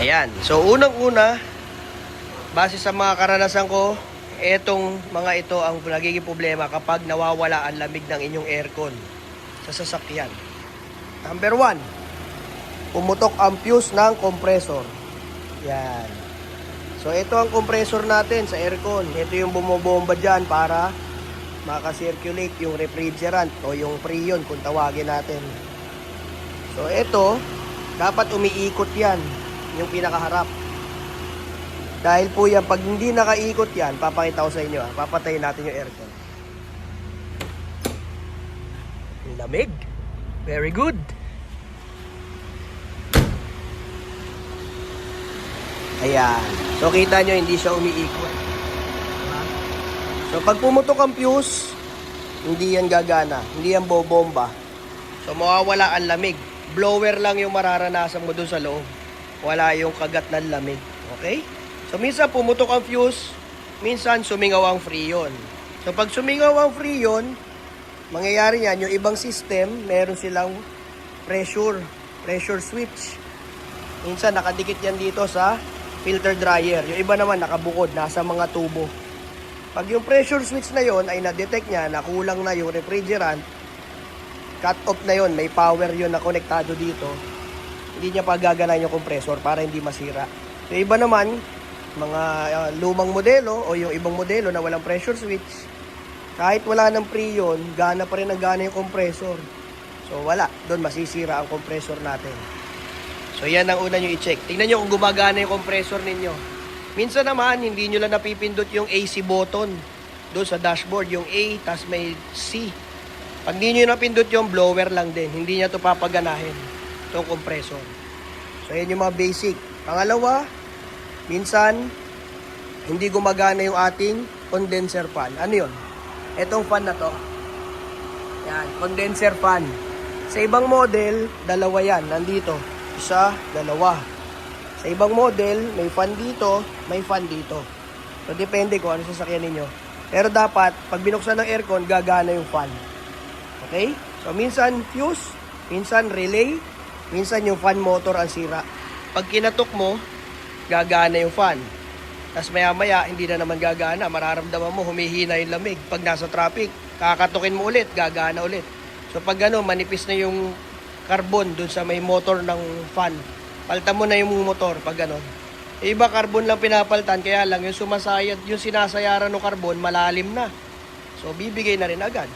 Ayan. So, unang-una, base sa mga karanasan ko, etong mga ito ang nagiging problema kapag nawawala ang lamig ng inyong aircon sa sasakyan. Number one, pumutok ang fuse ng compressor. Yan. So, ito ang compressor natin sa aircon. Ito yung bumobomba dyan para makasirculate yung refrigerant o yung freon kung tawagin natin. So, ito, dapat umiikot yan, yung pinakaharap. Dahil po yan, pag hindi nakaikot yan, papakita ko sa inyo, ah, papatayin natin yung aircon. Lamig. Very good. Ayan. So, kita nyo, hindi siya umiikot. So, pag pumutok ang fuse, hindi yan gagana. Hindi yan bobomba. So, mawawala ang lamig. Blower lang yung mararanasan mo doon sa loob. Wala yung kagat ng lamig. Okay? So, minsan pumutok ang fuse, minsan sumingaw ang freon. So, pag sumingaw ang freon, mangyayari yan, yung ibang system, meron silang pressure, pressure switch. Minsan nakadikit yan dito sa filter dryer. Yung iba naman nakabukod, nasa mga tubo. Pag yung pressure switch na yon ay na-detect niya na kulang na yung refrigerant, cut off na yon, may power yon na konektado dito, hindi niya pa gaganahin yung compressor para hindi masira. Yung iba naman, mga uh, lumang modelo o yung ibang modelo na walang pressure switch, kahit wala ng freon, gana pa rin ang gana yung compressor. So wala, doon masisira ang compressor natin. So yan ang una nyo i-check. Tingnan nyo kung gumagana yung compressor ninyo. Minsan naman, hindi nyo lang napipindot yung AC button doon sa dashboard. Yung A, tas may C. Pag hindi nyo napindot yung blower lang din. Hindi niya to papaganahin. Itong compressor. So yan yung mga basic. Pangalawa, minsan, hindi gumagana yung ating condenser fan. Ano yun? Etong fan na to. Yan, condenser fan. Sa ibang model, dalawa yan. Nandito. Isa, dalawa. Sa ibang model, may fan dito, may fan dito. So, depende kung ano sasakyan ninyo. Pero dapat, pag binuksan ng aircon, gagana yung fan. Okay? So, minsan fuse, minsan relay, minsan yung fan motor ang sira. Pag kinatok mo, gagana yung fan. Tapos maya-maya, hindi na naman gagana. Mararamdaman mo, humihina yung lamig. Pag nasa traffic, kakatukin mo ulit, gagana ulit. So, pag ano, manipis na yung carbon dun sa may motor ng fan. Palta mo na yung motor pag gano'n. E iba carbon lang pinapaltan, kaya lang yung sumasayad, yung sinasayaran ng carbon, malalim na. So, bibigay na rin agad.